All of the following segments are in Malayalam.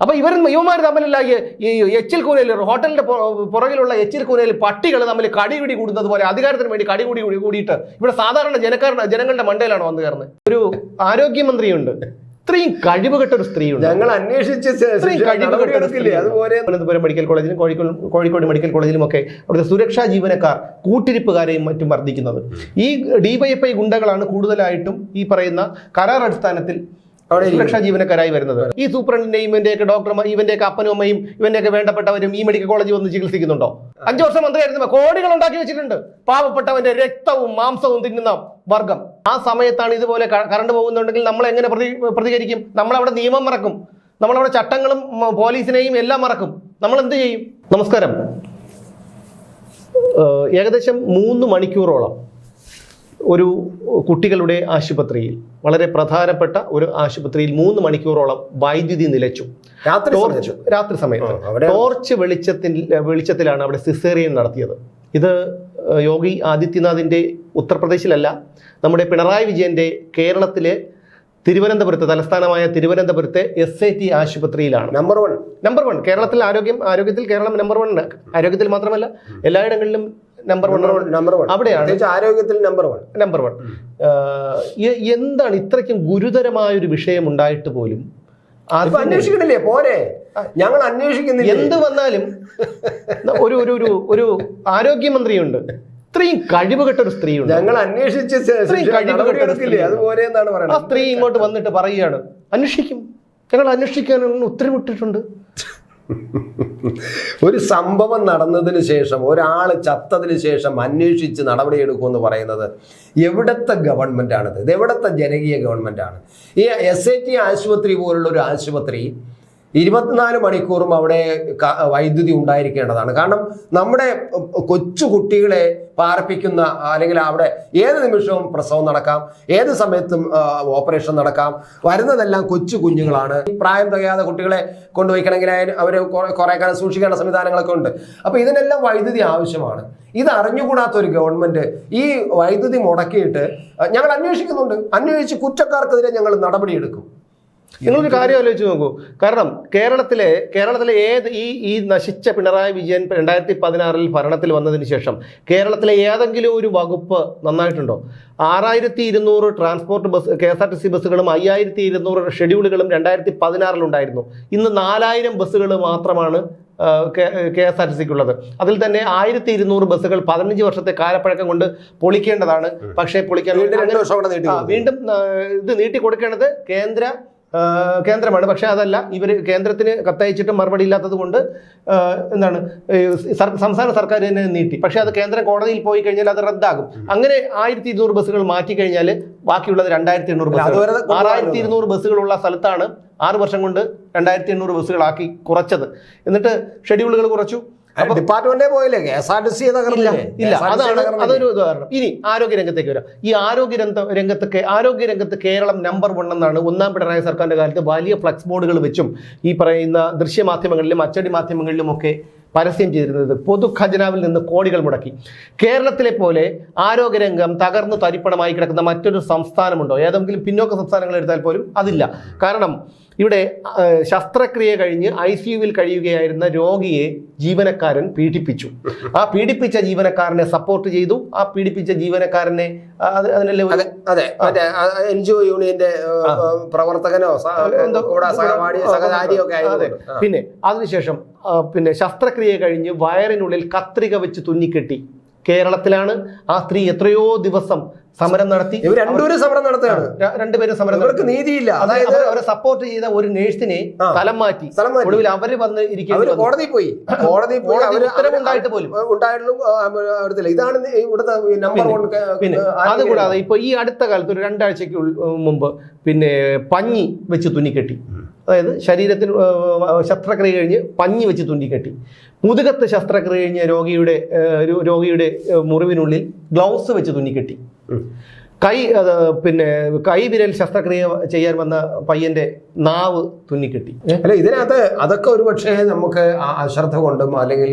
അപ്പൊ ഇവർ ഇവന്മാർ തമ്മിലുള്ള ഈ എച്ചിൽ കൂനയിൽ ഹോട്ടലിന്റെ പുറ- പുറകിലുള്ള എച്ചിൽ കൂനയിൽ പട്ടികൾ തമ്മിൽ കടിപിടി കൂടുന്നത് പോലെ അധികാരത്തിന് വേണ്ടി കടികൂടി കൂടി കൂടിയിട്ട് ഇവിടെ സാധാരണ ജനക്കാരുടെ ജനങ്ങളുടെ മണ്ടയിലാണ് വന്നു കയറുന്നത്. ഒരു ആരോഗ്യമന്ത്രിയുണ്ട്. ഇത്രയും കഴിവുകെട്ട ഒരു സ്ത്രീയുണ്ട്. ഞങ്ങൾ അന്വേഷിച്ച് തിരുവനന്തപുരം മെഡിക്കൽ കോളേജിലും കോഴിക്കോട് കോഴിക്കോട് മെഡിക്കൽ കോളേജിലും ഒക്കെ അവിടുത്തെ സുരക്ഷാ ജീവനക്കാർ കൂട്ടിരിപ്പുകാരെയും മറ്റും വർദ്ധിക്കുന്നത്. ഈ ഡിവൈഎഫ്ഐ ഗുണ്ടകളാണ് കൂടുതലായിട്ടും ഈ പറയുന്ന കരാർ അടിസ്ഥാനത്തിൽ സുരക്ഷാ ജീവനക്കാരായി വരുന്നത്. ഈ സൂപ്രണ്ടിന്റെയും ഇവന്റെയൊക്കെ ഡോക്ടർമാർ ഇവന്റെയൊക്കെ അപ്പനും അമ്മയും ഇവന്റെയൊക്കെ വേണ്ടപ്പെട്ടവരും ഈ മെഡിക്കൽ കോളേജിൽ വന്ന് ചികിത്സിക്കുന്നുണ്ടോ? അഞ്ചു വർഷം മന്ത്രിയായിരുന്നു കോടികൾ ഉണ്ടാക്കി വെച്ചിട്ടുണ്ട്. പാവപ്പെട്ടവന്റെ രക്തവും മാംസവും തിന്നുന്ന വർഗം. ആ സമയത്താണ് ഇതുപോലെ കറണ്ട് പോകുന്നുണ്ടെങ്കിൽ നമ്മൾ എങ്ങനെ പ്രതി പ്രതികരിക്കും? നമ്മളവിടെ നിയമം മറക്കും. നമ്മളവിടെ ചട്ടങ്ങളും പോലീസിനെയും എല്ലാം മറക്കും. നമ്മൾ എന്ത് ചെയ്യും? നമസ്കാരം. ഏകദേശം മൂന്ന് മണിക്കൂറോളം ഒരു കുട്ടികളുടെ ആശുപത്രിയിൽ വളരെ പ്രധാനപ്പെട്ട ഒരു ആശുപത്രിയിൽ മൂന്ന് മണിക്കൂറോളം വൈദ്യുതി നിലച്ചു. രാത്രി ടോർച്ച് സമയത്ത്. രാത്രി സമയത്ത്. ടോർച്ച് വെളിച്ചത്തിൽ വെളിച്ചത്തിലാണ് അവിടെ സിസേറിയൻ നടത്തിയത്. ഇത് യോഗി ആദിത്യനാഥിന്റെ ഉത്തർപ്രദേശിലല്ല നമ്മുടെ പിണറായി വിജയന്റെ കേരളത്തിലെ തിരുവനന്തപുരത്ത് തലസ്ഥാനമായ തിരുവനന്തപുരത്തെ എസ് ഐ ടി ആശുപത്രിയിലാണ്. നമ്പർ വൺ നമ്പർ വൺ കേരളത്തിൽ ആരോഗ്യം ആരോഗ്യത്തിൽ കേരളം നമ്പർ വൺ ആരോഗ്യത്തിൽ മാത്രമല്ല എല്ലായിടങ്ങളിലും നമ്പർ വൺ നമ്പർ വൺ അവിടെയാണ്. ആരോഗ്യത്തിൽ നമ്പർ വൺ നമ്പർ വൺ എന്താണ് ഇത്രയ്ക്കും ഗുരുതരമായ ഒരു വിഷയം ഉണ്ടായിട്ട് പോലും? അന്വേഷിക്കണില്ലേ പോരെ. ഞങ്ങൾ അന്വേഷിക്കുന്നില്ല? എന്ത് വന്നാലും ഒരു ഒരു ഒരു ഒരു ആരോഗ്യമന്ത്രിയുണ്ട്. ഇത്രയും കഴിവുകെട്ട ഒരു സ്ത്രീ ഉണ്ട് ഞങ്ങൾ അന്വേഷിച്ച് എന്നാണ് ആ പറയുന്നത്. സ്ത്രീ ഇങ്ങോട്ട് വന്നിട്ട് പറയുകയാണ്. അന്വേഷിക്കും. ഞങ്ങൾ അന്വേഷിക്കാൻ ഉത്തരവിട്ടിട്ടുണ്ട്. ഒരു സംഭവം നടന്നതിന് ശേഷം ഒരാൾ ചത്തതിന് ശേഷം അന്വേഷിച്ച് നടപടിയെടുക്കുമെന്ന് പറയുന്നത് എവിടത്തെ ഗവൺമെന്റ് ആണിത് ഇത് എവിടത്തെ ജനകീയ ഗവൺമെന്റ് ആണ് ഈ എസ് ഐ ടി ആശുപത്രി പോലുള്ള ഒരു ആശുപത്രി ഇരുപത്തിനാല് മണിക്കൂറും അവിടെ വൈദ്യുതി ഉണ്ടായിരിക്കേണ്ടതാണ്. കാരണം നമ്മുടെ കൊച്ചു കുട്ടികളെ പാർപ്പിക്കുന്ന അല്ലെങ്കിൽ അവിടെ ഏത് നിമിഷവും പ്രസവം നടക്കാം ഏത് സമയത്തും ഓപ്പറേഷൻ നടക്കാം വരുന്നതെല്ലാം കൊച്ചു കുഞ്ഞുങ്ങളാണ്. പ്രായം തികയാതെ കുട്ടികളെ കൊണ്ടുപോയിക്കണമെങ്കിൽ അവർ കുറെ കാലം സൂക്ഷിക്കേണ്ട സംവിധാനങ്ങളൊക്കെ ഉണ്ട്. അപ്പോൾ ഇതിനെല്ലാം വൈദ്യുതി ആവശ്യമാണ്. ഇത് അറിഞ്ഞുകൂടാത്ത ഒരു ഗവൺമെന്റ് ഈ വൈദ്യുതി മുടക്കിയിട്ട് ഞങ്ങൾ അന്വേഷിക്കുന്നുണ്ട്. അന്വേഷിച്ച് കുറ്റക്കാർക്കെതിരെ ഞങ്ങൾ നടപടിയെടുക്കും. നിങ്ങളൊരു കാര്യം ആലോചിച്ച് നോക്കൂ. കാരണം കേരളത്തിലെ കേരളത്തിലെ ഏത് ഈ ഈ നശിച്ച പിണറായി വിജയൻ രണ്ടായിരത്തി പതിനാറിൽ ഭരണത്തിൽ വന്നതിന് ശേഷം കേരളത്തിലെ ഏതെങ്കിലും ഒരു വകുപ്പ് നന്നായിട്ടുണ്ടോ? ആറായിരത്തി ഇരുന്നൂറ് transport bus K S R T C ബസ്സുകളും അയ്യായിരത്തി ഇരുന്നൂറ് ഷെഡ്യൂളുകളും രണ്ടായിരത്തി പതിനാറിലുണ്ടായിരുന്നു ഇന്ന് നാലായിരം ബസ്സുകൾ മാത്രമാണ് കെ എസ് ആർ ടി സിക്കുള്ളത്. അതിൽ തന്നെ ആയിരത്തി ഇരുന്നൂറ് ബസ്സുകൾ പതിനഞ്ച് വർഷത്തെ കാലപ്പഴക്കം കൊണ്ട് പൊളിക്കേണ്ടതാണ്. പക്ഷേ പൊളിക്കാൻ വീണ്ടും ഇത് നീട്ടി കൊടുക്കേണ്ടത് കേന്ദ്ര കേന്ദ്രമാണ്. പക്ഷേ അതല്ല ഇവർ കേന്ദ്രത്തിന് കത്തയച്ചിട്ട് മറുപടി ഇല്ലാത്തത് കൊണ്ട് എന്താണ് സംസ്ഥാന സർക്കാർ തന്നെ നീട്ടി. പക്ഷേ അത് കേന്ദ്ര കോടതിയിൽ പോയി കഴിഞ്ഞാൽ അത് റദ്ദാകും. അങ്ങനെ ആയിരത്തി ഇരുന്നൂറ് ബസ്സുകൾ മാറ്റി കഴിഞ്ഞാൽ ബാക്കിയുള്ളത് രണ്ടായിരത്തി എണ്ണൂറ് ആറായിരത്തി ഇരുന്നൂറ് ബസ്സുകളുള്ള സ്ഥലത്താണ് ആറ് വർഷം കൊണ്ട് രണ്ടായിരത്തി എണ്ണൂറ് ബസ്സുകളാക്കി കുറച്ചത്. എന്നിട്ട് ഷെഡ്യൂളുകൾ കുറച്ചു. ഡിപ്പാർട്ട്മെന്റേ പോയില്ലേ? K S R T C ഇല്ല ഇല്ല. അതാണ് അതൊരു ഉദാഹരണം. ഇനി ആരോഗ്യ രംഗത്തേക്ക് വരാം. ഈ ആരോഗ്യ രംഗ രംഗത്ത് ആരോഗ്യ രംഗത്ത് കേരളം നമ്പർ വൺ എന്നാണ് ഒന്നാം പിണറായി സർക്കാരിന്റെ കാലത്ത് വലിയ ഫ്ലക്സ് ബോർഡുകൾ വെച്ചും ഈ പറയുന്ന ദൃശ്യമാധ്യമങ്ങളിലും അച്ചടി മാധ്യമങ്ങളിലും ഒക്കെ പരസ്യം ചെയ്തിരുന്നത്. പൊതു ഖജനാവിൽ നിന്ന് കോടികൾ മുടക്കി. കേരളത്തിലെ പോലെ ആരോഗ്യരംഗം തകർന്നു തരിപ്പണമായി കിടക്കുന്ന മറ്റൊരു സംസ്ഥാനമുണ്ടോ? ഏതെങ്കിലും പിന്നോക്ക സംസ്ഥാനങ്ങൾ എടുത്താൽ പോലും അതില്ല. കാരണം ഇവിടെ ശസ്ത്രക്രിയ കഴിഞ്ഞ് ഐ സി യുവിൽ കഴിയുകയായിരുന്ന രോഗിയെ ജീവനക്കാരൻ പീഡിപ്പിച്ചു. ആ പീഡിപ്പിച്ച ജീവനക്കാരനെ സപ്പോർട്ട് ചെയ്തു. ആ പീഡിപ്പിച്ച ജീവനക്കാരനെ അതിനല്ലേ അതെ അതെ. മറ്റേ എൻ ജി ഒ യൂണിയന്റെ പ്രവർത്തകനോ സ- എന്തോ കൂടെ സഹപാഠിയോ സഹചാരിയോ ഒക്കെ അതെ. പിന്നെ അതിനുശേഷം പിന്നെ ശസ്ത്രക്രിയ കഴിഞ്ഞ് വയറിനുള്ളിൽ കത്രിക വെച്ച് തുന്നിക്കെട്ടി. കേരളത്തിലാണ് ആ സ്ത്രീ എത്രയോ ദിവസം സമരം നടത്തി. ഇവർ രണ്ടുപേരും സമരം നടത്തുകയാണ്. രണ്ടുപേരും സമരം ഇവർക്ക് നീതിയില്ല. അതായത് അവരെ- സപ്പോർട്ട് ചെയ്ത ഒരു നേഴ്സിനെ. സ്ഥലം മാറ്റി. സ്ഥലം മാറ്റി. ഒടുവിൽ അവർ വന്ന് ഇരിക്കുന്നത് കോടതി പോയി. പോയി കോടതി അവർ ഉത്തരവുണ്ടായിട്ട് പോലും. ഉണ്ടായിട്ടുള്ള ഇതാണ് ഇവിടുത്തെ നമ്പർ പിന്നെ അതുകൂടാതെ ഇപ്പൊ ഈ അടുത്ത കാലത്ത് ഒരു രണ്ടാഴ്ചക്ക് മുമ്പ് പിന്നെ പഞ്ഞി വെച്ച് തുന്നിക്കെട്ടി അതായത് ശരീരത്തിൽ ശസ്ത്രക്രിയ കഴിഞ്ഞ് പഞ്ഞി വെച്ച് തുന്നിക്കെട്ടി മുതുകത്ത് ശസ്ത്രക്രിയ കഴിഞ്ഞ രോഗിയുടെ രോഗിയുടെ മുറിവിനുള്ളിൽ ഗ്ലൗസ് വെച്ച് തുന്നിക്കെട്ടി കൈ അത് പിന്നെ കൈ വിരൽ ശസ്ത്രക്രിയ ചെയ്യാൻ വന്ന പയ്യന്റെ നാവ് തുന്നിക്കെട്ടി? അല്ല ഇതിനകത്ത് അതൊക്കെ ഒരു പക്ഷേ നമുക്ക് അശ്രദ്ധ കൊണ്ടും അല്ലെങ്കിൽ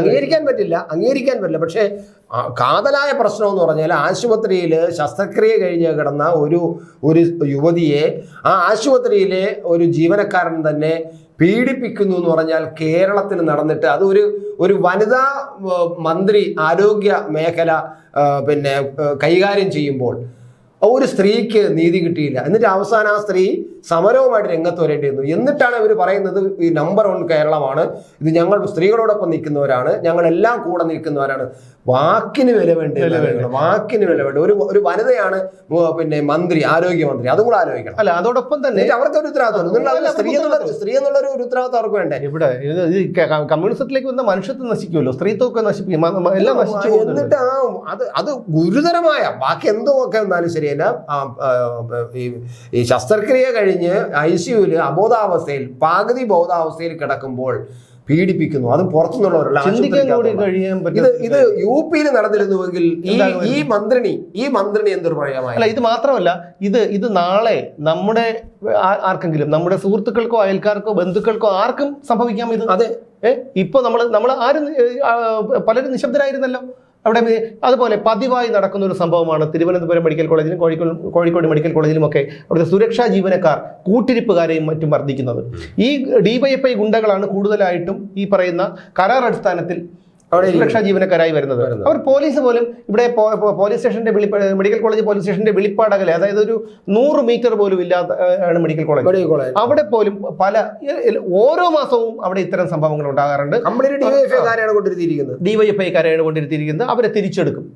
അംഗീകരിക്കാൻ പറ്റില്ല? അംഗീകരിക്കാൻ പറ്റില്ല. പക്ഷേ കാതലായ പ്രശ്നം എന്ന് പറഞ്ഞാൽ ആശുപത്രിയിൽ ശസ്ത്രക്രിയ കഴിഞ്ഞ് കിടന്ന ഒരു ഒരു യുവതിയെ ആ ആശുപത്രിയിലെ ഒരു ജീവനക്കാരൻ തന്നെ പീഡിപ്പിക്കുന്നു എന്ന് പറഞ്ഞാൽ കേരളത്തിൽ നടന്നിട്ട് അത് ഒരു ഒരു വനിതാ മന്ത്രി ആരോഗ്യ മേഖല പിന്നെ കൈകാര്യം ചെയ്യുമ്പോൾ ഒരു സ്ത്രീക്ക് നീതി കിട്ടിയില്ല. എന്നിട്ട് അവസാനം ആ സ്ത്രീ സമരവുമായിട്ട് രംഗത്ത് വരേണ്ടി വന്നു എന്നിട്ടാണ് ഇവർ പറയുന്നത് ഈ നമ്പർ വൺ കേരളമാണ്. ഇത് ഞങ്ങൾ സ്ത്രീകളോടൊപ്പം നിൽക്കുന്നവരാണ്. ഞങ്ങളെല്ലാം കൂടെ നിൽക്കുന്നവരാണ്. വാക്കിന് വില വേണ്ടി? വാക്കിന് വില വേണ്ടി? ഒരു ഒരു വനിതയാണ് പിന്നെ മന്ത്രി ആരോഗ്യമന്ത്രി അതും കൂടെ ആലോചിക്കണം. അല്ല അതോടൊപ്പം തന്നെ അവർക്ക് ഒരു ഉത്തരവാദിത്വം സ്ത്രീ എന്നുള്ള സ്ത്രീ എന്നുള്ള ഒരു ഉത്തരവാദിത്വം അവർക്ക് വേണ്ടേ? ഇവിടെ ഇത് കമ്മ്യൂണിസത്തിലേക്ക് വന്ന മനുഷ്യത്വം നശിക്കുമല്ലോ. സ്ത്രീത്വമൊക്കെ നശിപ്പിക്കും. എല്ലാം നശിച്ചു എന്നിട്ട് ആ അത് അത് ഗുരുതരമായ ബാക്കി എന്തുമൊക്കെ ഒക്കെ എന്നാലും ശരിയല്ല ഈ ശസ്ത്രക്രിയ കഴിഞ്ഞ് ഐ സിയുൽ അബോധാവസ്ഥയിൽ പകുതി ബോധാവസ്ഥയിൽ കിടക്കുമ്പോൾ പീഡിപ്പിക്കുന്നു. അത് പുറത്തുനിന്നുള്ളവരല്ല ഇത് ഇത് യു പിയിൽ നടന്നിരുന്നുവെങ്കിൽ ഈ? ഈ മന്ത്രിണി ഈ മന്ത്രിണി എന്തൊരു പറയാമായി അല്ല ഇത് മാത്രമല്ല ഇത് ഇത് നാളെ നമ്മുടെ ആർക്കെങ്കിലും നമ്മുടെ സുഹൃത്തുക്കൾക്കോ അയൽക്കാർക്കോ ബന്ധുക്കൾക്കോ ആർക്കും സംഭവിക്കാം ഇത്? അതെ. ഏഹ് ഇപ്പൊ നമ്മൾ നമ്മൾ ആരും പലരും നിശബ്ദരായിരുന്നല്ലോ. അവിടെ അതുപോലെ പതിവായി നടക്കുന്ന ഒരു സംഭവമാണ് തിരുവനന്തപുരം മെഡിക്കൽ കോളേജിലും കോഴിക്കോട് കോഴിക്കോട് മെഡിക്കൽ കോളേജിലും ഒക്കെ അവിടുത്തെ സുരക്ഷാ ജീവനക്കാർ കൂട്ടിരിപ്പുകാരെയും മറ്റും വർദ്ധിക്കുന്നത്. ഈ ഡിവൈഎഫ്ഐ ഗുണ്ടകളാണ് കൂടുതലായിട്ടും ഈ പറയുന്ന കരാർ അടിസ്ഥാനത്തിൽ അവിടെ സുരക്ഷാ ജീവനക്കാരായി വരുന്നത്. അവർ പോലീസ് പോലും ഇവിടെ പോലീസ് സ്റ്റേഷന്റെ മെഡിക്കൽ കോളേജ് പോലീസ് സ്റ്റേഷന്റെ വെളിപ്പാടകലെ അതായത് ഒരു നൂറ് മീറ്റർ പോലും ഇല്ലാത്ത ആണ് മെഡിക്കൽ കോളേജ്. അവിടെ പോലും പല ഓരോ മാസവും അവിടെ ഇത്തരം സംഭവങ്ങൾ ഉണ്ടാകാറുണ്ട്. ഡിവൈഎഫ്ഐക്കാരെയാണ് കൊണ്ടിരുത്തിയിരിക്കുന്നത് അവരെ തിരിച്ചെടുക്കും.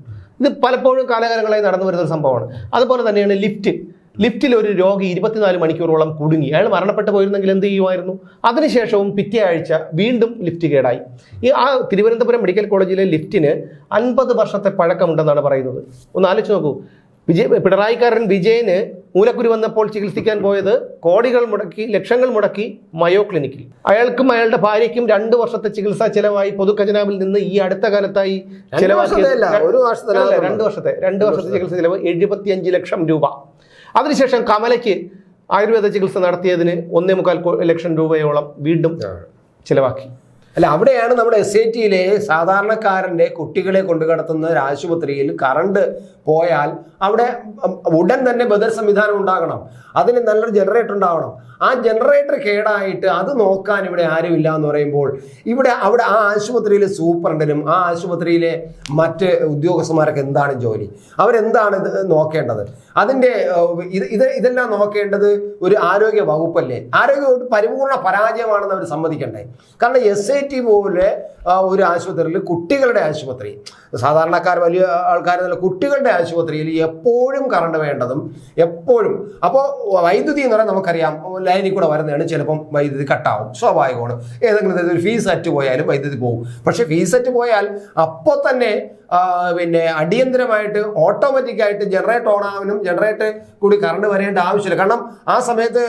ഇത് പലപ്പോഴും കാലകാലങ്ങളായി നടന്നു വരുന്ന ഒരു സംഭവമാണ്. അതുപോലെ തന്നെയാണ് ലിഫ്റ്റ്. ലിഫ്റ്റിൽ ഒരു രോഗി ഇരുപത്തിനാല് മണിക്കൂറോളം കുടുങ്ങി. അയാൾ മരണപ്പെട്ടു പോയിരുന്നെങ്കിൽ എന്ത് ചെയ്യുമായിരുന്നു? അതിനുശേഷവും പിറ്റേ ആഴ്ച വീണ്ടും ലിഫ്റ്റ് കേടായി. ഈ ആ തിരുവനന്തപുരം മെഡിക്കൽ കോളേജിലെ ലിഫ്റ്റിന് അൻപത് വർഷത്തെ പഴക്കമുണ്ടെന്നാണ് പറയുന്നത്. ഒന്ന് ആലോചിച്ച് നോക്കൂ. വിജയ് പിണറായിക്കാരൻ വിജയന് മൂലക്കുരു വന്നപ്പോൾ ചികിത്സിക്കാൻ പോയത് കോടികൾ മുടക്കി ലക്ഷങ്ങൾ മുടക്കി മയോ ക്ലിനിക്കിൽ. അയാൾക്കും അയാളുടെ ഭാര്യയ്ക്കും രണ്ട് വർഷത്തെ ചികിത്സാ ചെലവായി പൊതുഖജനാവിൽ നിന്ന് ഈ അടുത്ത കാലത്തായി ചെലവാക്കിയത് രണ്ട് വർഷത്തെ രണ്ട് വർഷത്തെ. ചികിത്സാ ചെലവ് എഴുപത്തിയഞ്ച് ലക്ഷം രൂപ. അതിനുശേഷം കമലയ്ക്ക് ആയുർവേദ ചികിത്സ നടത്തിയതിന് ഒന്നേ മുക്കാൽ ലക്ഷം രൂപയോളം വീണ്ടും ചിലവാക്കി. അല്ല അവിടെയാണ് നമ്മുടെ എസ് ഐ ടിയിലെ സാധാരണക്കാരന്റെ കുട്ടികളെ കൊണ്ടു കടത്തുന്ന ഒരു ആശുപത്രിയിൽ കറണ്ട് പോയാൽ അവിടെ ഉടൻ തന്നെ ബദൽ സംവിധാനം ഉണ്ടാകണം. അതിന് നല്ലൊരു ജനറേറ്റർ ഉണ്ടാവണം. ആ ജനറേറ്റർ കേടായിട്ട് അത് നോക്കാൻ ഇവിടെ ആരുമില്ല എന്ന് പറയുമ്പോൾ ഇവിടെ അവിടെ ആ ആശുപത്രിയിലെ സൂപ്രണ്ടിനും ആ ആശുപത്രിയിലെ മറ്റ് ഉദ്യോഗസ്ഥന്മാരൊക്കെ എന്താണ് ജോലി? അവരെന്താണ് ഇത് നോക്കേണ്ടത്? അതിന്റെ ഇത് ഇതെല്ലാം നോക്കേണ്ടത് ഒരു ആരോഗ്യ വകുപ്പല്ലേ? ആരോഗ്യ വകുപ്പ് പരിപൂർണ പരാജയമാണെന്ന് അവർ സമ്മതിക്കണ്ടേ? കാരണം എസ് ഐ ടി പോലെ ഒരു ആശുപത്രിയിൽ കുട്ടികളുടെ ആശുപത്രി. സാധാരണക്കാർ വലിയ ആൾക്കാരെന്നല്ല കുട്ടികളുടെ ആശുപത്രിയിൽ എപ്പോഴും കറണ്ട് വേണ്ടതും എപ്പോഴും. അപ്പോൾ വൈദ്യുതി എന്ന് പറഞ്ഞാൽ നമുക്കറിയാം ലൈനിൽ കൂടെ വരുന്നതാണ് ചിലപ്പം വൈദ്യുതി കട്ടാവും സ്വാഭാവികമാണ്. ഏതെങ്കിലും തരത്തിൽ ഒരു ഫീസ് അറ്റ് പോയാലും വൈദ്യുതി പോകും. പക്ഷേ ഫീസ് അറ്റ് പോയാൽ അപ്പോൾ തന്നെ പിന്നെ അടിയന്തരമായിട്ട് ഓട്ടോമാറ്റിക്കായിട്ട് ജനറേറ്റർ ഓൺ ആവാനും ജനറേറ്റർ കൂടി കറണ്ട് വരേണ്ട ആവശ്യമില്ല. കാരണം ആ സമയത്ത്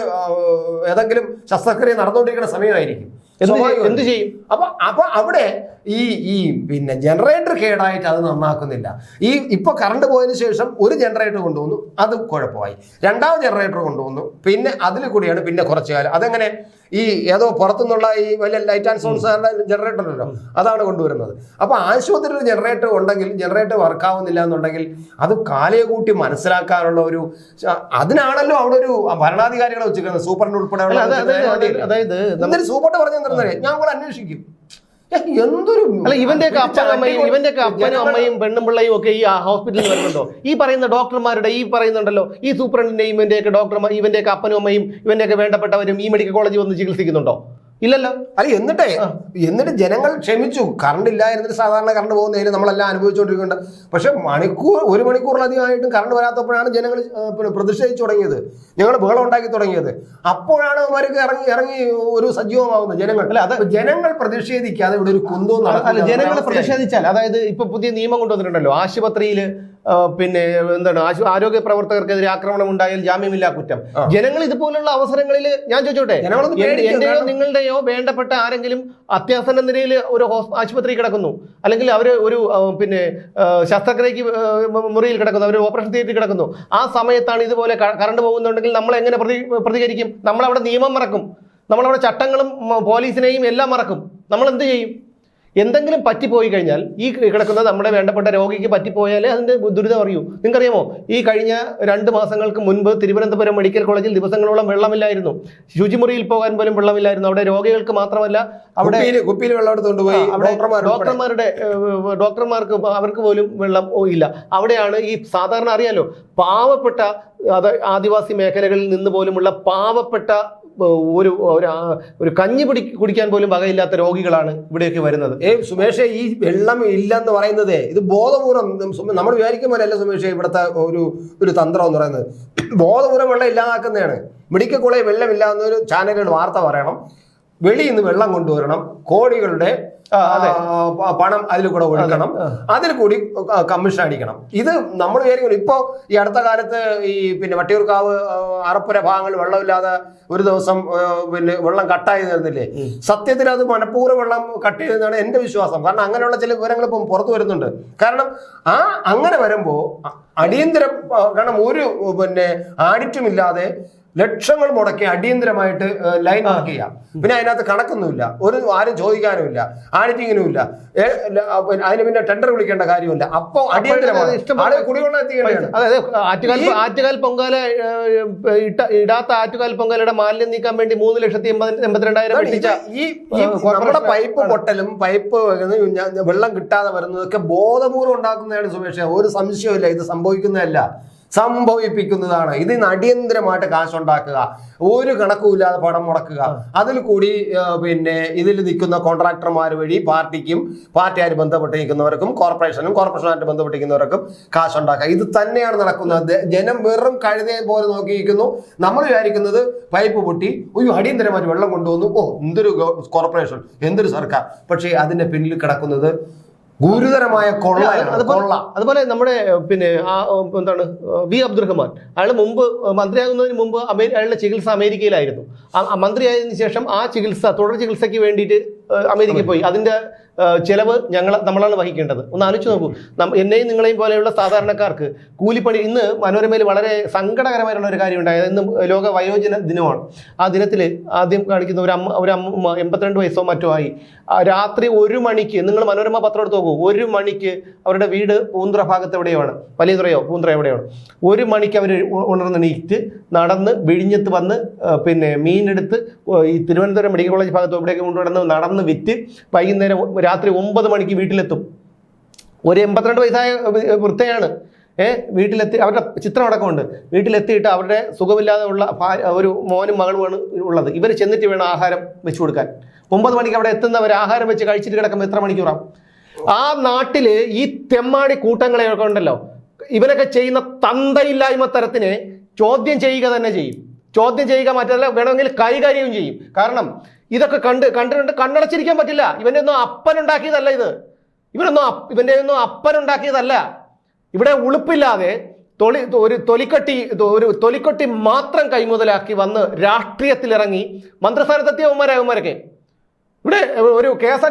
ഏതെങ്കിലും ശസ്ത്രക്രിയ നടന്നുകൊണ്ടിരിക്കുന്ന സമയമായിരിക്കും. എന്ത് ചെയ്യും? അപ്പൊ അപ്പൊ അവിടെ ഈ ഈ പിന്നെ ജനറേറ്റർ കേടായിട്ട് അത് നന്നാക്കുന്നില്ല. ഈ ഇപ്പോൾ കറണ്ട് പോയതിനു ശേഷം ഒരു ജനറേറ്റർ കൊണ്ടുവന്നു അത് കുഴപ്പമായി. രണ്ടാമത് ജനറേറ്റർ കൊണ്ടുവന്നു പിന്നെ അതിൽ കൂടിയാണ് പിന്നെ കുറച്ച് കാലം. അതെങ്ങനെ? ഈ ഏതോ പുറത്തുനിന്നുള്ള ഈ വലിയ ലൈറ്റ് ആൻഡ് സോൺസുകാരുടെ ജനറേറ്റർ ഉണ്ടല്ലോ അതാണ് കൊണ്ടുവരുന്നത്. അപ്പോൾ ആശുപത്രിയിൽ ജനറേറ്റർ ഉണ്ടെങ്കിൽ ജനറേറ്റർ വർക്കാവുന്നില്ല എന്നുണ്ടെങ്കിൽ അത് കാലയെ കൂട്ടി മനസ്സിലാക്കാനുള്ള ഒരു അതിനാണല്ലോ അവിടെ ഒരു ഭരണാധികാരികളെ വെച്ചിരിക്കുന്നത് സൂപ്രണ്ട് ഉൾപ്പെടെ അതായത് സൂപ്പർട്ട് പറഞ്ഞു തന്നെ ഞാൻ കൂടെ അന്വേഷിക്കും. എന്തൊരു അല്ല ഇവന്റെയൊക്കെ അപ്പനും അമ്മയും അടിപൊളി- ഇവന്റെയൊക്കെ അപ്പനും അമ്മയും പെണ്ണും പിള്ളയും ഒക്കെ ഈ ഹോസ്പിറ്റലിൽ വരുന്നുണ്ടോ? ഈ പറയുന്ന ഡോക്ടർമാരുടെ ഈ പറയുന്നുണ്ടല്ലോ ഈ സൂപ്രണ്ടിന്റെയും ഇവന്റെയൊക്കെ ഡോക്ടർമാർ ഇവന്റെയൊക്കെ അപ്പനും അമ്മയും ഇവന്റെയൊക്കെ വേണ്ടപ്പെട്ടവരും ഈ മെഡിക്കൽ കോളേജിൽ വന്ന് ചികിത്സിക്കുന്നുണ്ടോ? ഇല്ലല്ലോ. അല്ല എന്നിട്ടേ എന്നിട്ട് ജനങ്ങൾ ക്ഷമിച്ചു. കറണ്ട് ഇല്ലായിരുന്നിട്ട് സാധാരണ കറണ്ട് പോകുന്നതിന് നമ്മളെല്ലാം അനുഭവിച്ചുകൊണ്ടിരിക്കുന്നുണ്ട്. പക്ഷെ മണിക്കൂർ ഒരു മണിക്കൂറിലധികമായിട്ടും കറണ്ട് വരാത്തപ്പോഴാണ് ജനങ്ങൾ പ്രതിഷേധിച്ചു തുടങ്ങിയത്. ഞങ്ങൾ ബഹളം ഉണ്ടാക്കി തുടങ്ങിയത്. അപ്പോഴാണ് അവർക്ക് ഇറങ്ങി ഇറങ്ങി ഒരു സജീവമാവുന്നത് ജനങ്ങൾ. അല്ല, അത് ജനങ്ങൾ പ്രതിഷേധിക്കാതെ ഇവിടെ ഒരു കുന്തവും ജനങ്ങൾ പ്രതിഷേധിച്ചാൽ അതായത് ഇപ്പൊ പുതിയ നിയമം കൊണ്ടുവന്നിട്ടുണ്ടല്ലോ. ആശുപത്രിയിൽ പിന്നെ എന്താണ് ആരോഗ്യ പ്രവർത്തകർക്കെതിരെ ആക്രമണം ഉണ്ടായാൽ ജാമ്യമില്ലാ കുറ്റം. ജനങ്ങൾ ഇതുപോലുള്ള അവസരങ്ങളിൽ ഞാൻ ചോദിച്ചോട്ടെ എന്റെയോ നിങ്ങളുടെയോ വേണ്ടപ്പെട്ട ആരെങ്കിലും അത്യാസന നിലയിൽ ഒരു ആശുപത്രി കിടക്കുന്നു അല്ലെങ്കിൽ അവർ ഒരു പിന്നെ ശസ്ത്രക്രിയക്ക് മുറിയിൽ കിടക്കുന്നു അവർ ഓപ്പറേഷൻ തിയേറ്ററിൽ കിടക്കുന്നു ആ സമയത്താണ് ഇതുപോലെ കറണ്ട് പോകുന്നുണ്ടെങ്കിൽ നമ്മൾ എങ്ങനെ പ്രതി പ്രതികരിക്കും? നമ്മളവിടെ നിയമം മറക്കും. നമ്മളവിടെ ചട്ടങ്ങളും പോലീസിനെയും എല്ലാം മറക്കും. നമ്മൾ എന്ത് ചെയ്യും? എന്തെങ്കിലും പറ്റിപ്പോയി കഴിഞ്ഞാൽ ഈ കിടക്കുന്ന നമ്മുടെ വേണ്ടപ്പെട്ട രോഗിക്ക് പറ്റിപ്പോയാൽ അതിന്റെ ദുരിതം അറിയൂ. നിങ്ങൾക്കറിയാമോ? ഈ കഴിഞ്ഞ രണ്ട് മാസങ്ങൾക്ക് മുൻപ് തിരുവനന്തപുരം മെഡിക്കൽ കോളേജിൽ ദിവസങ്ങളോളം വെള്ളമില്ലായിരുന്നു. ശുചിമുറിയിൽ പോകാൻ പോലും വെള്ളമില്ലായിരുന്നു. അവിടെ രോഗികൾക്ക് മാത്രമല്ല അവിടെ കുപ്പിയിൽ വെള്ളം എടുത്തുകൊണ്ട് പോയി. അവിടെ ഡോക്ടർമാരുടെ ഡോക്ടർമാർക്ക് അവർക്ക് പോലും വെള്ളം ഇല്ല. അവിടെയാണ് ഈ സാധാരണ അറിയാലോ പാവപ്പെട്ട അത് ആദിവാസി മേഖലകളിൽ നിന്ന് പോലുമുള്ള പാവപ്പെട്ട ഒരു ഒരു കഞ്ഞി പിടി കുടിക്കാൻ പോലും വകയില്ലാത്ത രോഗികളാണ് ഇവിടെയൊക്കെ വരുന്നത്. ഏ സുമേഷെ ഈ വെള്ളം ഇല്ലെന്ന് പറയുന്നതേ ഇത് ബോധപൂർവം നമ്മൾ വിചാരിക്കും പോലെ അല്ല സുമേഷെ ഇവിടുത്തെ ഒരു ഒരു തന്ത്രം എന്ന് പറയുന്നത്. ബോധപൂർവം വെള്ളം ഇല്ലാതാക്കുന്നതാണ്. മെഡിക്കൽ കോളേജ് വെള്ളമില്ല എന്നൊരു ചാനലുകൾ വാർത്ത പറയണം. വെളിയിൽ നിന്ന് വെള്ളം കൊണ്ടുവരണം. കോടികളുടെ പണം അതിൽ കൂടെ ഒഴുക്കണം. അതിൽ കൂടി കമ്മീഷൻ അടിക്കണം. ഇത് നമ്മൾ വിചാരിക്കുന്നു ഇപ്പോ ഈ അടുത്ത കാലത്ത് ഈ പിന്നെ വട്ടിയൂർക്കാവ് അറപ്പുര ഭാഗങ്ങളിൽ വെള്ളമില്ലാതെ ഒരു ദിവസം പിന്നെ വെള്ളം കട്ടായി തീർന്നില്ലേ? സത്യത്തിൽ അത് മനഃപൂർവം വെള്ളം കട്ട് ചെയ്തെന്നാണ് എന്റെ വിശ്വാസം. കാരണം അങ്ങനെയുള്ള ചില വിവരങ്ങൾ ഇപ്പം പുറത്തു വരുന്നുണ്ട്. കാരണം ആ അങ്ങനെ വരുമ്പോ അ- അടിയന്തര കാരണം ഒരു പിന്നെ ആഡിറ്റും ഇല്ലാതെ ലക്ഷങ്ങൾ മുടക്കി അടിയന്തരമായിട്ട് ലൈൻ വർക്ക് ചെയ്യാം. പിന്നെ അതിനകത്ത് കണക്കൊന്നുമില്ല. ഒരു ആരും ചോദിക്കാനുമില്ല. ആഡിറ്റിങ്ങിനും ഇല്ല ആണിറ്റിങ്ങിനും ഇല്ല അതിന് പിന്നെ ടെൻഡർ വിളിക്കേണ്ട കാര്യമില്ല. അപ്പൊ അടിയന്തരമാണ്. കുടിവെള്ളം എത്തിക്കേണ്ടതാണ്. അതായത് ആറ്റുകാൽ ആറ്റുകാൽ പൊങ്കാല ഇട്ട ഇടാത്ത ആറ്റുകാൽ പൊങ്കാലയുടെ മാലിന്യം നീക്കാൻ വേണ്ടി മൂന്ന് ലക്ഷത്തി എൺപത് എൺപത്തിരണ്ടായിരം ഈ നമ്മുടെ പൈപ്പ് പൊട്ടലും പൈപ്പ് വെള്ളം കിട്ടാതെ വരുന്നതൊക്കെ ബോധപൂർവം ഉണ്ടാക്കുന്നതാണ് സുമേഷ്. ഒരു സംശയമില്ല ഇത് സംഭവിക്കുന്നതല്ല. സംഭവിപ്പിക്കുന്നതാണ്. ഇതിന് അടിയന്തരമായിട്ട് കാശുണ്ടാക്കുക. ഒരു കണക്കുമില്ലാതെ പണം മുടക്കുക. അതിൽ കൂടി പിന്നെ ഇതിൽ നിൽക്കുന്ന കോൺട്രാക്ടർമാർ വഴി പാർട്ടിക്കും പാർട്ടിയായിട്ട് ബന്ധപ്പെട്ട് നിൽക്കുന്നവർക്കും കോർപ്പറേഷനും കോർപ്പറേഷനുമായിട്ട് ബന്ധപ്പെട്ടിരിക്കുന്നവർക്കും കാശുണ്ടാക്കുക. ഇത് തന്നെയാണ് നടക്കുന്നത്. ജനം വെറും കഴുതയെ പോലെ നോക്കിയിരിക്കുന്നു. നമ്മൾ വിചാരിക്കുന്നത് പൈപ്പ് പൊട്ടി ഒരു അടിയന്തരമായിട്ട് വെള്ളം കൊണ്ടുവന്നു. ഓ എന്തൊരു കോർപ്പറേഷൻ എന്തൊരു സർക്കാർ. പക്ഷേ അതിന്റെ പിന്നിൽ കിടക്കുന്നത് ഗുരുതരമായ കൊള്ളയാണ് അതുപോലെ കൊള്ള. അതുപോലെ നമ്മുടെ പിന്നെ ആ എന്താണ് വി. അബ്ദുറഹ്മാൻ. അയാൾ മുമ്പ് മന്ത്രിയാകുന്നതിന് മുമ്പ് അമേരി അയാളുടെ ചികിത്സ അമേരിക്കയിലായിരുന്നു. മന്ത്രിയായതിനു ശേഷം ആ ചികിത്സ തുടർ ചികിത്സയ്ക്ക് വേണ്ടിയിട്ട് അമേരിക്കയിൽ പോയി. അതിന്റെ ചിലവ് ഞങ്ങൾ നമ്മളാണ് വഹിക്കേണ്ടത്. ഒന്ന് ആലോചിച്ച് നോക്കൂ. എന്നെയും നിങ്ങളെയും പോലെയുള്ള സാധാരണക്കാർക്ക് കൂലിപ്പണി ഇന്ന് മനോരമയിൽ വളരെ സങ്കടകരമായിട്ടുള്ള ഒരു കാര്യം ഉണ്ടായത് ഇന്ന് ലോക വയോജന ദിനമാണ്. ആ ദിനത്തിൽ ആദ്യം കാണിക്കുന്ന ഒരു അമ്മ ഒരു അമ്മ എൺപത്തിരണ്ട് വയസ്സോ മറ്റോ ആയി. രാത്രി ഒരു മണിക്ക് നിങ്ങൾ മനോരമ പത്രം എടുത്ത് നോക്കൂ. ഒരു മണിക്ക് അവരുടെ വീട് പൂന്തുറ ഭാഗത്ത് എവിടെയാണ് വലിയ തുറയോ പൂന്തുറ എവിടെയാണ്? ഒരു മണിക്ക് അവർ ഉണർന്നെണീറ്റ് നടന്ന് വിഴിഞ്ഞത്ത് വന്ന് പിന്നെ മീനെടുത്ത് ഈ തിരുവനന്തപുരം മെഡിക്കൽ കോളേജ് ഭാഗത്ത് എവിടെയൊക്കെ കൊണ്ടുവന്ന് നടന്ന് വിറ്റ് വൈകുന്നേരം രാത്രി ഒമ്പത് മണിക്ക് വീട്ടിലെത്തും. ഒരു എൺപത്തിരണ്ട് വയസ്സായ വൃത്തയാണ് ഏഹ് വീട്ടിലെത്തി അവരുടെ ചിത്രം അടക്കമുണ്ട്. വീട്ടിലെത്തിയിട്ട് അവരുടെ സുഖമില്ലാതെ ഉള്ള ഒരു മോനും മകളുമാണ് ഉള്ളത്. ഇവർ ചെന്നിട്ട് വേണം ആഹാരം വെച്ച് കൊടുക്കാൻ. ഒമ്പത് മണിക്ക് അവിടെ എത്തുന്നവർ ആഹാരം വെച്ച് കഴിച്ചിട്ട് കിടക്കുമ്പോൾ എത്ര മണിക്കൂറാം? ആ നാട്ടിൽ ഈ തെമ്മാടി കൂട്ടങ്ങളെയൊക്കെ ഉണ്ടല്ലോ. ഇവരൊക്കെ ചെയ്യുന്ന തന്തയില്ലായ്മ തരത്തിനെ ചോദ്യം ചെയ്യുക തന്നെ ചെയ്യും. ചോദ്യം ചെയ്യുക മറ്റല്ല വേണമെങ്കിൽ കൈകാര്യവും ചെയ്യും. കാരണം ഇതൊക്കെ കണ്ട് കണ്ടിട്ടുണ്ട് കണ്ണടച്ചിരിക്കാൻ പറ്റില്ല. ഇവന്റെ ഒന്നും അപ്പനുണ്ടാക്കിയതല്ല ഇത്. ഇവരൊന്നും ഇവന്റെ ഒന്നും അപ്പനുണ്ടാക്കിയതല്ല. ഇവിടെ ഉളുപ്പില്ലാതെ തൊളി ഒരു തൊലിക്കട്ടി ഒരു തൊലിക്കട്ടി മാത്രം കൈമുതലാക്കി വന്ന് രാഷ്ട്രീയത്തിലിറങ്ങി മന്ത്രിസ്ഥാനത്തെത്തിയ ഉമ്മര ഉമ്മരൊക്കെ ഇവിടെ ഒരു കെ എസ്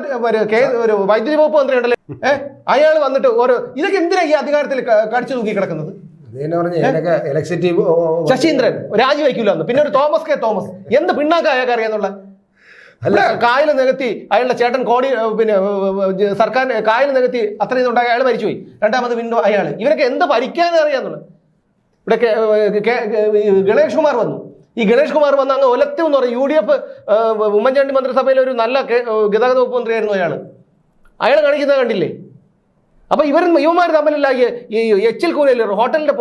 ഒരു വൈദ്യുതി വകുപ്പ് മന്ത്രി ഉണ്ടല്ലേ ഏഹ് അയാൾ വന്നിട്ട് ഒരു ഇതൊക്കെ എന്തിനാ ഈ അധികാരത്തിൽ കടിച്ചു തൂക്കി കിടക്കുന്നത്? ശശീന്ദ്രൻ രാജിവെക്കില്ല പിന്നെ ഒരു തോമസ് കെ തോമസ്. എന്ത് പിണ്ണാക്ക അയാൾക്ക് അറിയാന്നുള്ള അല്ല കായൽ നികത്തി അയാളുടെ ചേട്ടൻ കോടി പിന്നെ സർക്കാർ കായൽ നികത്തി അത്രയും ഉണ്ടായി അയാൾ മരിച്ചുപോയി. രണ്ടാമത് വിൻഡോ അയാൾ ഇവരൊക്കെ എന്ത് ഭരിക്കാൻ അറിയാന്നുള്ളത്? ഇവിടെ ഗണേഷ് കുമാർ വന്നു. ഈ ഗണേഷ് കുമാർ വന്ന അങ്ങ് ഒലത്തി എന്ന് പറയും. യു ഡി എഫ് ഉമ്മൻചാണ്ടി മന്ത്രിസഭയിലെ ഒരു നല്ല ഗതാഗത വകുപ്പ് മന്ത്രിയായിരുന്നു അയാൾ അയാൾ കാണിക്കുന്നത് കണ്ടില്ലേ? അപ്പൊ ഇവർ ഇവന്മാർ തമ്മിലുള്ള ഈ എച്ചിൽ കൂനയിൽ ഹോട്ടലിന്റെ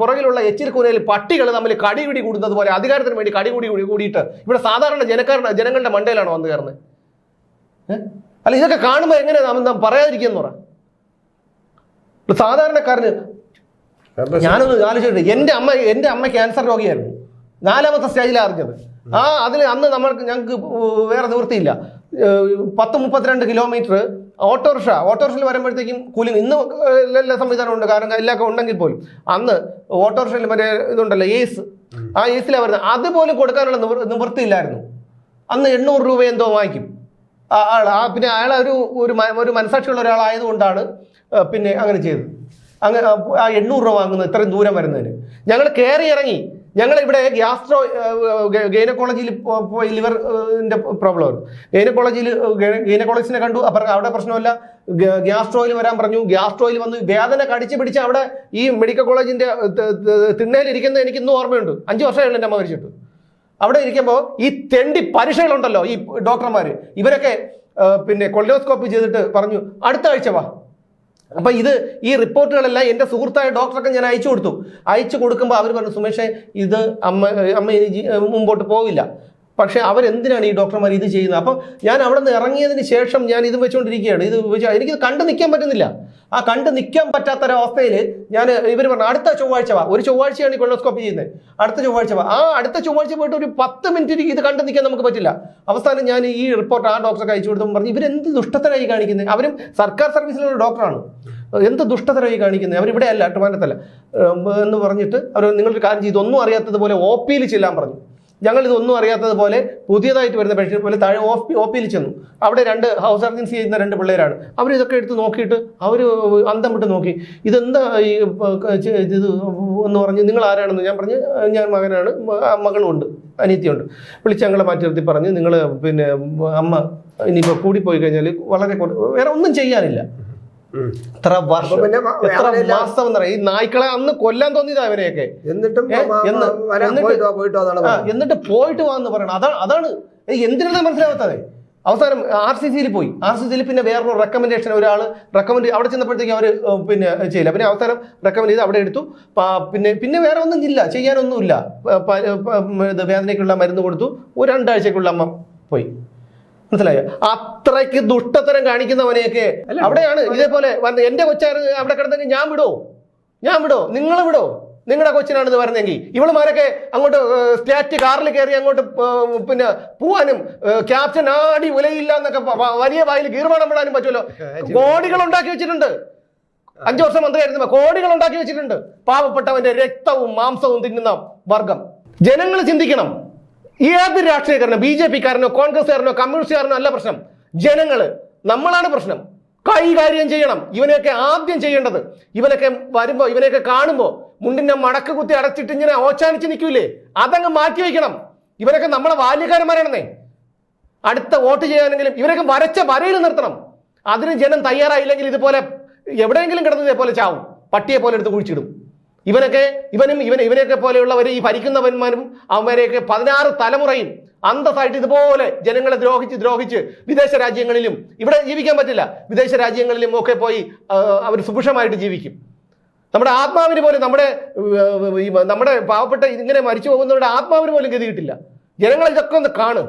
പുറകിലുള്ള എച്ചിൽ കൂനയിൽ പട്ടികൾ തമ്മിൽ കടിപിടി കൂടുന്നത് പോലെ അധികാരത്തിന് വേണ്ടി കടികൂടി കൂടി കൂടിയിട്ട് ഇവിടെ സാധാരണ ജനക്കാരുടെ ജനങ്ങളുടെ മണ്ടയിലാണ് വന്നു കയറുന്നത്. അല്ല ഇതൊക്കെ കാണുമ്പോൾ എങ്ങനെ പറയാതിരിക്കുന്നു പറ. സാധാരണക്കാരന് ഞാനൊന്ന് ആലോചിച്ചിട്ട് എന്റെ അമ്മ എന്റെ അമ്മ ക്യാൻസർ രോഗിയായിരുന്നു. നാലാമത്തെ സ്റ്റേജിലാണ് അറിഞ്ഞത് ആ അതിൽ അന്ന് നമ്മൾക്ക് ഞങ്ങൾക്ക് വേറെ നിവൃത്തിയില്ല. പത്ത് മുപ്പത്തിരണ്ട് കിലോമീറ്റർ ഓട്ടോറിക്ഷ ഓട്ടോറിക്ഷയിൽ വരുമ്പോഴത്തേക്കും കൂലിംഗ് ഇന്ന് എല്ലാ സംവിധാനം ഉണ്ട്. കാരണം എല്ലാം ഉണ്ടെങ്കിൽ പോലും അന്ന് ഓട്ടോറിക്ഷയിൽ മറ്റേ ഇതുണ്ടല്ലോ ഏസ് ആ ഏസിലാണ് വരുന്നത്. അതുപോലും കൊടുക്കാനുള്ള നിവൃ നിവൃത്തിയില്ലായിരുന്നു. അന്ന് എണ്ണൂറ് രൂപ എന്തോ വാങ്ങിക്കും. ആൾ ആ പിന്നെ അയാൾ ഒരു ഒരു മനസാക്ഷിയുള്ള ഒരാളായതുകൊണ്ടാണ് പിന്നെ അങ്ങനെ ചെയ്തത്. അങ്ങനെ ആ, എണ്ണൂറ് രൂപ വാങ്ങുന്നത് ഇത്രയും ദൂരം വരുന്നതിന്. ഞങ്ങൾ കയറി ഇറങ്ങി ഞങ്ങൾ ഇവിടെ ഗ്യാസ്ട്രോ ഗൈനക്കോളജിയിൽ പോയി ലിവറിന്റെ പ്രോബ്ലം ഗൈനക്കോളജിയിൽ ഗൈനക്കോളജിനെ കണ്ടു. അപ്പം അവിടെ പ്രശ്നമല്ല. ഗ്യാസ്ട്രോയിൽ വരാൻ പറഞ്ഞു. ഗ്യാസ്ട്രോയിൽ വന്ന് വേദന കടിച്ച് പിടിച്ച് അവിടെ ഈ മെഡിക്കൽ കോളേജിന്റെ തിണ്ണയിലിരിക്കുന്നത് എനിക്ക് ഇന്നും ഓർമ്മയുണ്ട്. അഞ്ച് വർഷമായുള്ളൂ എന്റെ അമ്മ മരിച്ചിട്ട്. അവിടെ ഇരിക്കുമ്പോൾ ഈ തെണ്ടി പരീക്ഷകളുണ്ടല്ലോ ഈ ഡോക്ടർമാർ ഇവരൊക്കെ പിന്നെ കൊള്ളിയോസ്കോപ്പി ചെയ്തിട്ട് പറഞ്ഞു അടുത്ത ആഴ്ച വാ. അപ്പൊ ഇത് ഈ റിപ്പോർട്ടുകളെല്ലാം എന്റെ സുഹൃത്തായ ഡോക്ടറൊക്കെ ഞാൻ അയച്ചു കൊടുത്തു. അയച്ചു കൊടുക്കുമ്പോൾ അവർ പറഞ്ഞു സുമേഷേ ഇത് അമ്മ അമ്മ ഇനി മുമ്പോട്ട് പോവില്ല. പക്ഷേ അവരെന്തിനാണ് ഈ ഡോക്ടർമാർ ഇത് ചെയ്യുന്നത്? അപ്പം ഞാൻ അവിടെ നിന്ന് ഇറങ്ങിയതിന് ശേഷം ഞാൻ ഇത് വെച്ചുകൊണ്ടിരിക്കുകയാണ്. ഇത് വെച്ച് എനിക്കിത് കണ്ട് നിൽക്കാൻ പറ്റുന്നില്ല. ആ കണ്ട് നിൽക്കാൻ പറ്റാത്തൊരവസ്ഥയിൽ ഞാൻ ഇവർ പറഞ്ഞു അടുത്ത ചൊവ്വാഴ്ച വാ. ഒരു ചൊവ്വാഴ്ചയാണ് ഈ കൊളോസ്കോപ്പി ചെയ്യുന്നത്. അടുത്ത ചൊവ്വാഴ്ച വാ. ആ അടുത്ത ചൊവ്വാഴ്ച പോയിട്ട് ഒരു പത്ത് മിനിറ്റ് ഇത് കണ്ട് നിൽക്കാൻ നമുക്ക് പറ്റില്ല. അവസാനം ഞാൻ ഈ റിപ്പോർട്ട് ആ ഡോക്ടർക്ക് അയച്ചു കൊടുത്തപ്പോൾ പറഞ്ഞു ഇവരെന്ത് ദുഷ്ടത്തരായി കാണിക്കുന്നത്? അവരും സർക്കാർ സർവീസിലുള്ള ഡോക്ടറാണ്. എന്ത് ദുഷ്ടതരായി കാണിക്കുന്നത്? അവരിവിടെ അല്ല ട്രിവാൻഡത്തല്ല എന്ന് പറഞ്ഞിട്ട് അവർ നിങ്ങളൊരു കാര്യം ചെയ്തു. ഒന്നും അറിയാത്തതുപോലെ ഒ പിയിൽ ചെല്ലാൻ പറഞ്ഞു. ഞങ്ങൾ ഇതൊന്നും അറിയാത്തതുപോലെ പുതിയതായിട്ട് വരുന്ന പെൻഷൻ പോലെ താഴെ ഓഫ് പി ഒ പിയിൽ ചെന്നു. അവിടെ രണ്ട് ഹൗസ് സർജൻസി ചെയ്യുന്ന രണ്ട് പിള്ളേരാണ്. അവർ ഇതൊക്കെ എടുത്ത് നോക്കിയിട്ട് അവർ അന്തം വിട്ട് നോക്കി. ഇതെന്താ ഈ ഇത് എന്ന് പറഞ്ഞ് നിങ്ങൾ ആരാണെന്ന് ഞാൻ പറഞ്ഞ് ഞാൻ മകനാണ് മകളുമുണ്ട് മകളുണ്ട് അനിയത്തിയുണ്ട്. വിളിച്ച് ഞങ്ങളെ മാറ്റി നിർത്തി പറഞ്ഞ് നിങ്ങൾ പിന്നെ അമ്മ ഇനിയിപ്പോൾ കൂടിപ്പോയി കഴിഞ്ഞാൽ വളരെ വേറെ ഒന്നും ചെയ്യാനില്ല. എത്ര വർഷം? എത്ര മാസം എന്ന് പറയാം ഈ നായ്ക്കളെ അന്ന് കൊല്ലാൻ തോന്നിയതാ അവരെയൊക്കെ എന്നിട്ടും? പോയിട്ട് വാന്ന് പറയണം. അതാണ് അതാണ് എന്തിനാണ് മനസ്സിലാവാത്തത്? അവസാനം ആർ സി സിയിൽ പോയി. ആർ സി സിയിൽ പിന്നെ വേറൊരു റെക്കമെൻഡേഷൻ ഒരാൾ റെക്കമെൻഡ് അവിടെ ചെന്നപ്പോഴത്തേക്ക് അവർ പിന്നെ ചെയ്യില്ല. പിന്നെ അവസാനം റെക്കമെൻഡ് ചെയ്ത് അവിടെ എടുത്തു. പിന്നെ പിന്നെ വേറെ ഒന്നും ഇല്ല. ചെയ്യാനൊന്നുമില്ല. വേദനയ്ക്കുള്ള മരുന്ന് കൊടുത്തു. ഒരു രണ്ടാഴ്ചക്കുള്ള അമ്മ പോയി. മനസ്സിലായോ? അത്രയ്ക്ക് ദുഷ്ടത്തരം കാണിക്കുന്നവനെയൊക്കെ അവിടെയാണ്. ഇതേപോലെ വന്ന് എന്റെ കൊച്ചാറ് അവിടെ കിടന്നെങ്കിൽ ഞാൻ വിടോ? ഞാൻ വിടോ? നിങ്ങൾ വിടോ? നിങ്ങളുടെ കൊച്ചിനാണ് ഇത് വരുന്നെങ്കിൽ ഇവളുമാരൊക്കെ അങ്ങോട്ട് സ്റ്റാറ്റ് കാറിൽ കയറി അങ്ങോട്ട് പിന്നെ പോവാനും ക്യാപ്റ്റൻ ആടി ഉലയില്ല എന്നൊക്കെ വലിയ വായിൽ ഗീർവാണം വിടാനും പറ്റുമല്ലോ? കോടികൾ ഉണ്ടാക്കി വെച്ചിട്ടുണ്ട്. അഞ്ചു വർഷം മന്ത്രിയായിരുന്നു കോടികൾ ഉണ്ടാക്കി വെച്ചിട്ടുണ്ട്. പാവപ്പെട്ടവന്റെ രക്തവും മാംസവും തിന്നുന്ന വർഗം. ജനങ്ങൾ ചിന്തിക്കണം. ഏത് രാഷ്ട്രീയക്കാരനോ ബി ജെ പിക്കാരനോ കോൺഗ്രസ്സുകാരനോ കമ്മ്യൂണിസ്റ്റുകാരനോ അല്ല പ്രശ്നം. ജനങ്ങൾ നമ്മളാണ് പ്രശ്നം. കൈകാര്യം ചെയ്യണം. ഇവനെയൊക്കെ ആദ്യം ചെയ്യേണ്ടത്. ഇവനൊക്കെ വരുമ്പോ ഇവനെയൊക്കെ കാണുമ്പോ മുണ്ടിന്റെ മടക്ക് കുത്തി അടച്ചിട്ട് ഇങ്ങനെ ഓച്ചാനിച്ച് നിൽക്കൂലേ? അതങ്ങ് മാറ്റി വയ്ക്കണം. ഇവരൊക്കെ നമ്മളെ ബാല്യക്കാരന്മാരാണെന്നേ അടുത്ത വോട്ട് ചെയ്യാനെങ്കിലും ഇവരൊക്കെ വരച്ച വരയിൽ നിർത്തണം. അതിന് ജനം തയ്യാറായില്ലെങ്കിൽ ഇതുപോലെ എവിടെയെങ്കിലും കിടന്ന് പോലെ ചാവും. പട്ടിയെ പോലെ എടുത്ത് കുഴിച്ചിടും. ഇവനൊക്കെ ഇവനും ഇവൻ ഇവനെയൊക്കെ പോലെയുള്ളവർ ഈ ഭരിക്കുന്നവന്മാരും അവന്മാരെയൊക്കെ പതിനാറ് തലമുറയും അന്തസ്സായിട്ട് ഇതുപോലെ ജനങ്ങളെ ദ്രോഹിച്ച് ദ്രോഹിച്ച് വിദേശ രാജ്യങ്ങളിലും ഇവിടെ ജീവിക്കാൻ പറ്റില്ല വിദേശ രാജ്യങ്ങളിലും ഒക്കെ പോയി അവർ സുഭിക്ഷമായിട്ട് ജീവിക്കും. നമ്മുടെ ആത്മാവിന് പോലും നമ്മുടെ നമ്മുടെ പാവപ്പെട്ട ഇങ്ങനെ മരിച്ചു പോകുന്നവരുടെ ആത്മാവിന് പോലും ഗതി കിട്ടില്ല ജനങ്ങൾ ഇതൊക്കെ ഒന്ന് കാണും.